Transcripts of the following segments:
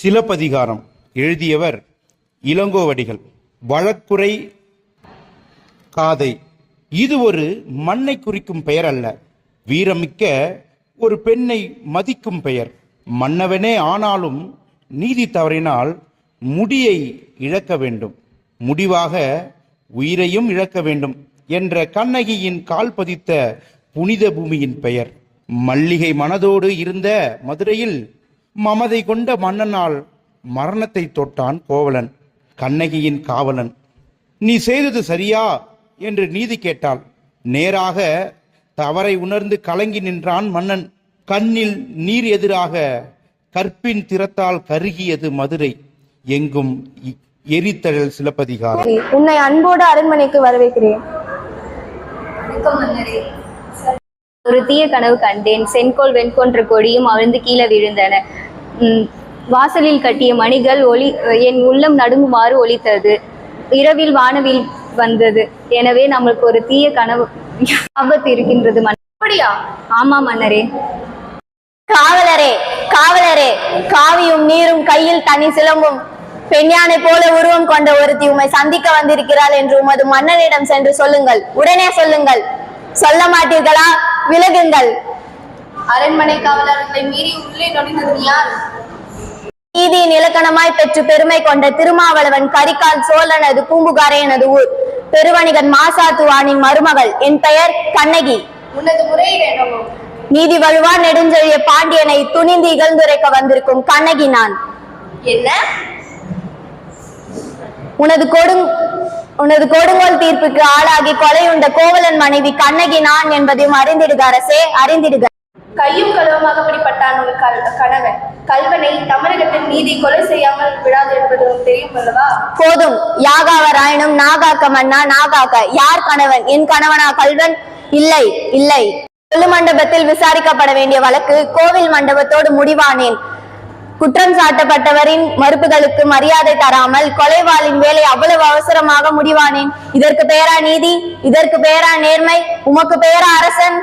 சிலப்பதிகாரம் எழுதியவர் இளங்கோவடிகள். வழக்குரை காதை. இது ஒரு மண்ணை குறிக்கும் பெயர் அல்ல. வீரமிக்க ஒரு பெண்ணை மதிக்கும் பெயர். மன்னவனே ஆனாலும் நீதி தவறினால் முடியை இழக்க வேண்டும். முடிவாக உயிரையும் இழக்க வேண்டும் என்ற கண்ணகியின் கால் பதித்த புனித பூமியின் பெயர். மல்லிகை மனதோடு இருந்த மதுரையில் மமதை கொண்ட மன்னனால் மரணத்தை தொட்டான் கோவலன் கண்ணகியின் காவலன். நீ செய்தது சரியா? என்று நீதி கேட்டாள். நேராக தவறை உணர்ந்து கலங்கி நின்றான் மன்னன். கண்ணில் நீர் எதிராக கற்பின் திறத்தால் கருகியது மதுரை. எங்கும் எரித்தழல் சிலப்பதிகாரம். உன்னை அன்போடு அரண்மனைக்கு வரவேற்கிறேன். ஒரு தீய கனவு கண்டேன். செங்கோல் வெண்கொன்ற கொடியும் அவிழ்ந்து கீழே விழுந்தன. வாசலில் கட்டிய மணிகள் ஒளி என் உள்ளம் நடுங்குமாறு ஒலித்தது. இரவில் வானவில் வந்தது. எனவே நம்மளுக்கு ஒரு தீய கனவு ஆபத்து இருக்கின்றது அப்படியா? ஆமா மன்னரே. காவலரே காவலரே காவியும் நீரும் கையில் தனி சிலம்பும். பெண்யானை போல உருவம் கொண்ட ஒருத்தி உம்மை சந்திக்க வந்திருக்கிறாள் என்று உமது மன்னனிடம் சென்று சொல்லுங்கள். உடனே சொல்லுங்கள். சொல்ல மாட்டீர்களா? விலகுங்கள். அரண்மனை காவலர்களை மீறி உள்ளே நுழைந்தது யார்? நீதியின் இலக்கணமாய் பெற்று பெருமை கொண்ட திருமாவளவன் கரிகால் சோழனது பூம்புகாரையனது ஊர். பெருவணிகன் மாசாத்துவானின் மருமகள். என் பெயர் கண்ணகி. உனது முறையீடு நீதி வழுவா நெடுஞ்செழிய பாண்டியனை துணிந்து இகழ்ந்துரைக்க வந்திருக்கும் கண்ணகி நான். என்ன? உனது கொடுங் உனது கொடுங்கோல் தீர்ப்புக்கு ஆளாகி கொலையுண்ட கோவலன் மனைவி கண்ணகி நான் என்பதையும் அறிந்திடுக அரசே அறிந்திடுக. கையும் களவுமாக பிடிப்பட்டான் உன் கல் கணவன். கல்வனை தமிழகத்தில் நீதி கொலை செய்யாமல் விடாது என்பது உனக்கு தெரியும் அல்லவா? போதும். யாகாவராயனும் நாகாக்க மன்னா நாகாக்க. யார் கணவன்? என் கணவனா கல்வன் இல்லை இல்லை. கொல்லு மண்டபத்தில் விசாரிக்கப்பட வேண்டிய வழக்கு கோவில் மண்டபத்தோடு முடிவானேன். குற்றம் சாட்டப்பட்டவரின் மறுப்புகளுக்கு மரியாதை தராமல் கொலைவாளின் வேலை அவ்வளவு அவசரமாக முடிவானேன். இதற்கு பெயரா நீதி இதற்கு பெயரா நேர்மை உமக்கு பெயரா அரசன்.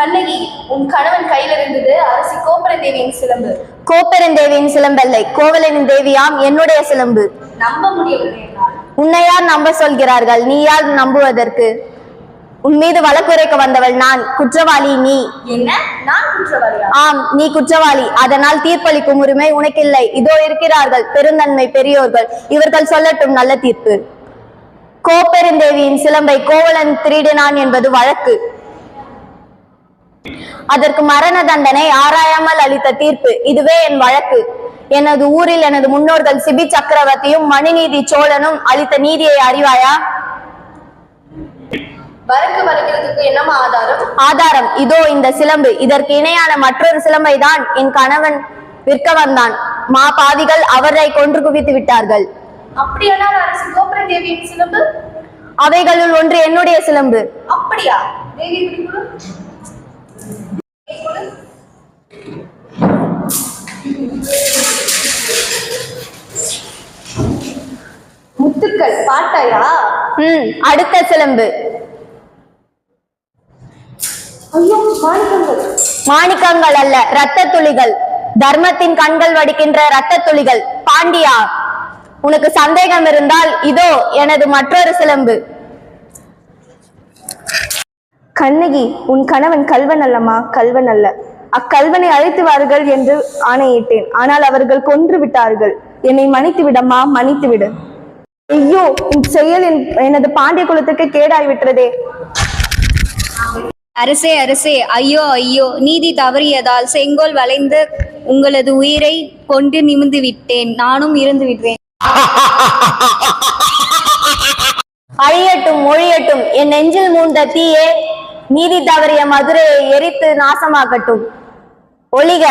கண்ணகி உன் கணவன் கையில் இருந்தது அரசி கோபுரதேவியின் சிலம்பு. கோப்பெருந்தேவியின் சிலம்பல்லை கோவலனின் தேவியாம் என்னுடைய சிலம்பு. நம்ப முடியவில்லை என்னால். உன்னை யார் நம்ப சொல்கிறார்கள்? நீ யார் நம்புவதற்கு? உன் மீது வழக்குரைக்க வந்தவள் நான் குற்றவாளி நீ. என்ன? நான் குற்றவாளியா? ஆம் நீ குற்றவாளி. அதனால் தீர்ப்பளிக்கும் உரிமை உனக்கில்லை. இதோ இருக்கிறார்கள் பெருந்தன்மை பெரியோர்கள். இவர்கள் சொல்லட்டும் நல்ல தீர்ப்பு. கோப்பெருந்தேவியின் சிலம்பை கோவலன் திருடினான் என்பது வழக்கு. அதற்கு மரண தண்டனை ஆராயாமல் அளித்த தீர்ப்பு. இதுவே என் வழக்கு. எனது ஊரில் எனது முன்னோர்கள் சிபி சக்கரவர்த்தியும் மணிநீதி சோழனும் அளித்த நீதியை அறிவாயா? ஆதாரம்? ஆதாரம். இதோ இந்த சிலம்பு. இதற்கு இணையான மற்றொரு சிலம்பை தான் என் கணவன் விற்க வந்தான். மா பாதிகள் அவரை கொன்று குவித்து விட்டார்கள். அவைகளுள் ஒன்று என்னுடைய சிலம்பு. அப்படியா? முத்துக்கள் பாட்டாயா? ம் அடுத்த சிலம்பு. ஐயோ மாணிக்கங்கள். மாணிக்கங்கள் அல்ல இரத்த துளிகள் தர்மத்தின் கண்கள் வடிக்கின்ற இரத்த துளிகள் பாண்டியா உனக்கு சந்தேகம் இருந்தால் இதோ எனது மற்றொரு சிலம்பு. கண்ணகி உன் கணவன் கல்வன் அல்லம்மா கல்வன் அல்ல. அக்கல்வனை அழைத்து வாருங்கள் என்று ஆணையிட்டேன். ஆனால் அவர்கள் கொன்று விட்டார்கள். என்னை மன்னித்து விடம்மா மன்னித்து விடு ஐயோ இந்த செயல் என்- எனது பாண்டிய குலத்துக்கு கேடாய் விட்டதே அரசே அரசே ஐயோ ஐயோ நீதி தவறியதால் செங்கோல் வளைந்து உங்களது உயிரை கொண்டு நிமிர்ந்து விட்டேன். நானும் இருந்து விடுவேன். அழியட்டும் ஒழியட்டும் என் நெஞ்சில் மூண்ட தீயே நீதி தவறிய மதுரையை எரித்து நாசமாக்கட்டும் ஒளிக